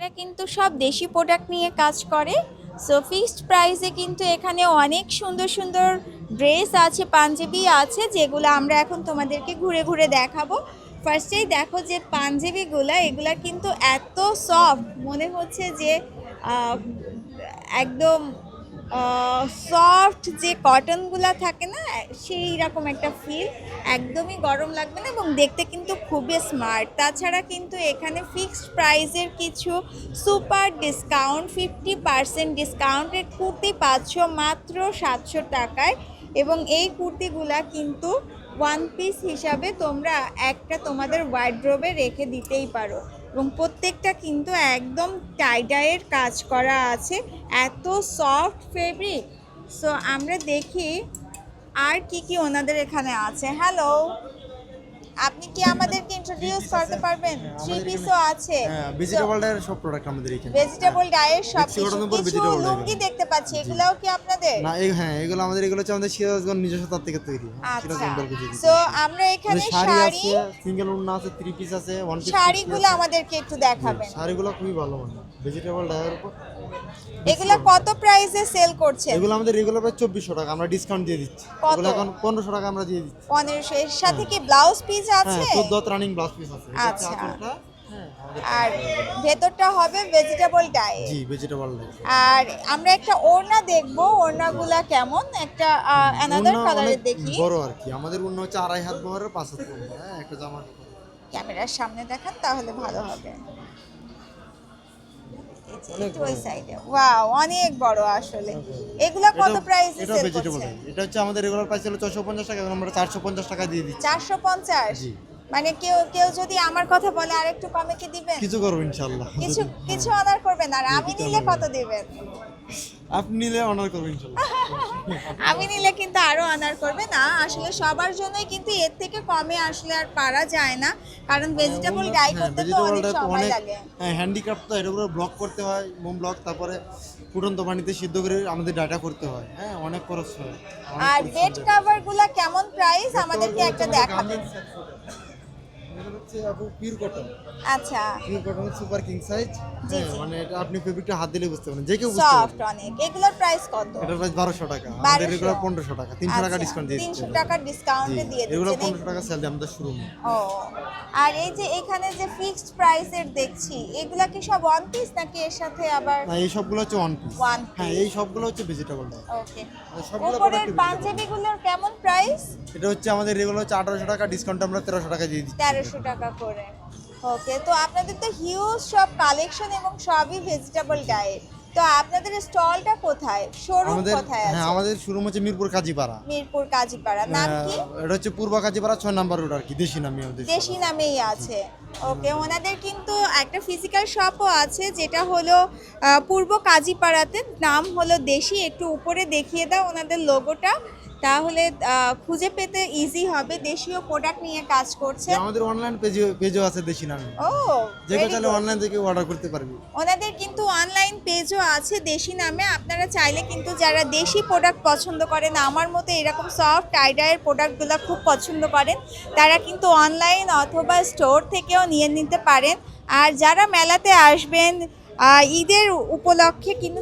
এনারা কিন্তু সব দেশি প্রোডাক্ট নিয়ে কাজ করে। সো ফিক্সড প্রাইসে কিন্তু এখানে অনেক সুন্দর সুন্দর ড্রেস আছে, পাঞ্জাবি আছে, যেগুলো আমরা এখন তোমাদেরকে ঘুরে ঘুরে দেখাবো। ফার্স্টেই দেখো যে পাঞ্জাবিগুলো, এগুলা কিন্তু এত সফট মনে হচ্ছে যে একদম সফট যে কটনগুলা থাকে না সেই রকম একটা ফিল একদমই গরম লাগবে না এবং দেখতে কিন্তু খুবই স্মার্ট তাছাড়া কিন্তু এখানে ফিক্সড প্রাইসের কিছু সুপার ডিসকাউন্ট ফিফটি পার্সেন্ট ডিসকাউন্টের কুর্তি পাচ্ছ মাত্র সাতশো টাকায়। এবং এই কুর্তিগুলা কিন্তু ওয়ান পিস হিসাবে তোমরা একটা তোমাদের ওয়ার্ড্রোবে রেখে দিতেই পারো। এবং প্রত্যেকটা কিন্তু একদম টাইডাইয়ের কাজ করা আছে। এত সফট ফেব্রিক সো আমরা দেখি আর কি কি ওনাদের এখানে আছে। হ্যালো আপনি কি আমাদেরকে ইন্ট্রোডিউস করতে পারবেন? থ্রি পিসও আছে। হ্যাঁ ভেজিটেবল ডায়ের সব প্রোডাক্ট আমাদের এখানে। ভেজিটেবল ডায়ের সব কিছু লুঙ্গি দেখতে পাচ্ছি এগুলাও কি আপনাদের? না এই হ্যাঁ এগুলো আমাদের এগুলো হচ্ছে আমাদের সিরাজগঞ্জ নিজস্ব তার থেকে তৈরি। হ্যাঁ, আচ্ছা। সো আমরা এখানে শাড়ি আছে সিঙ্গেল ওড়না আছে থ্রি পিস আছে ওয়ান পিস শাড়িগুলো আমাদেরকে একটু দেখাবেন। শাড়িগুলো খুবই ভালো মানে ভেজিটেবল ডায়ের উপর। এগুলা কত প্রাইসে সেল করছেন? এগুলো আমাদের রেগুলার প্রায় চব্বিশশো টাকা আমরা ডিসকাউন্ট দিয়ে দিচ্ছি। এগুলো এখন পনেরোশো টাকা আমরা দিয়ে দিচ্ছি। পনেরোশো। এর সাথে কি ব্লাউজ পিস আছে হ্যাঁ চোদ্দ রানিং ব্লাউজ পিস আছে। আচ্ছা। আঁচলটা, আর ভেতরটা হবে ভেজিটেবল ডাই জি ভেজিটেবল ডাই আর আমরা একটা ওড়না দেখব। ওড়নাগুলা কেমন? একটা অ্যানাদার ওড়না কালারের দেখি। বড় আর কি। আমাদের অন্য হচ্ছে আড়াই হাত বহরের পাঁচ হাত বড়। হ্যাঁ একটা জামা ক্যামেরার সামনে দেখান তাহলে ভালো হবে। ওই সাইডে ওয়াও অনেক বড় আসলে। এগুলা কত প্রাইসে সেল করছেন? এটা হচ্ছে আমাদের রেগুলার প্রাইস ছিল ছশো পঞ্চাশ টাকা এখন আমরা টাকা দিয়ে দিচ্ছি। জি। মানে কেউ কেউ যদি আমার কথা বলে আর একটু কমে কি দিবেন? কিছু করব কিছু কিছু অর্ডার করবেন আর আমি নিলে কত দিবেন? আপনি নিলে অনার করবেন আমি নিলে কিন্তু আরও অনার করবে। না আসলে সবার জন্যই কিন্তু এর থেকে কমে আসলে আর পারা যায় না। কারণ ভেজিটেবল ডাই হ্যাঁ করতে তো অনেক সময় লাগে। হ্যাঁ হ্যান্ডিক্রাফট তো এটা ব্লক করতে হয় মোম ব্লক তারপরে ফুটন্ত পানিতে সিদ্ধ করে আমাদের ডাটা করতে হয়। হ্যাঁ অনেক খরচ হয় আর বেড যায়। কভারগুলা কেমন প্রাইস আমাদেরকে একটা দেখাবেন garments একশো টাকা। এগুলো হচ্ছে আপু পিওর কটন আচ্ছা। Pure cotton super king size হ্যাঁ মানে এটা আপনি ফেব্রিকটা হাত দিলে বুঝতে পারবেন। যে কেউ বুঝতে পারবে। সফট অনেক। এগুলোর প্রাইস কত? এটার প্রাইস বারোশো টাকা। আমাদের 1200 রেগুলার পনেরোশো টাকা। তিনশো টাকা ডিসকাউন্ট দিয়ে তিনশো দিচ্ছি। টাকার ডিসকাউন্টে দিয়ে এগুলো দিচ্ছেন। পনেরোশো টাকা সেল দিয়ে আমাদের শুরু ও আর এই যে এখানে যে ফিক্সড প্রাইসের দেখছি এগুলা কি সব ওয়ান পিস নাকি এর সাথে আবার না এই সবগুলো হচ্ছে ওয়ান পিস হ্যাঁ এই সবগুলো হচ্ছে ভেজিটেবল ওকে সবগুলো product vegetable। পাঞ্জাবিগুলোর কেমন প্রাইস এটা হচ্ছে আমাদের রেগুলার হচ্ছে আঠারোশো টাকা ডিসকাউন্ট আমরা তেরোশো টাকা দিয়ে দিচ্ছি। তেরোশো টাকা করে। ওকে তো আপনাদের তো হিউজ সব কালেকশন এবং সবই ভেজিটেবল ডায়েট তো আপনাদের স্টলটা কোথায়? শোরুম কোথায় হ্যাঁ আছে? আমাদের শুরু হচ্ছে মিরপুর কাজীপাড়া। মিরপুর কাজীপাড়া। নাম কি? এটা হচ্ছে পূর্ব কাজীপাড়া ছয় নাম্বার রোড আর কি দেশি নামে আমাদের দেশি নামেই আছে। ওকে ওনাদের কিন্তু একটা ফিজিক্যাল শপও আছে যেটা হলো পূর্ব কাজীপাড়াতে। নাম হলো দেশি একটু উপরে দেখিয়ে দাও ওনাদের লোগোটা তাহলে খুঁজে পেতে ইজি হবে। দেশীয় প্রোডাক্ট নিয়ে কাজ করছে আমাদের অনলাইন পেজও পেজও আছে দেশি নামে। ও যে কেউ চাইলে অনলাইন থেকে অর্ডার করতে পারবে। ওনাদের কিন্তু অনলাইন পেজও আছে দেশি নামে। আপনারা চাইলে কিন্তু যারা দেশি প্রোডাক্ট পছন্দ করেন আমার মতো এরকম সফট টাইডায়ের প্রোডাক্টগুলো খুব পছন্দ করেন তারা কিন্তু অনলাইন অথবা স্টোর থেকেও নিয়ে নিতে পারেন। আর যারা মেলাতে আসবেন ঈদের উপলক্ষে কিন্তু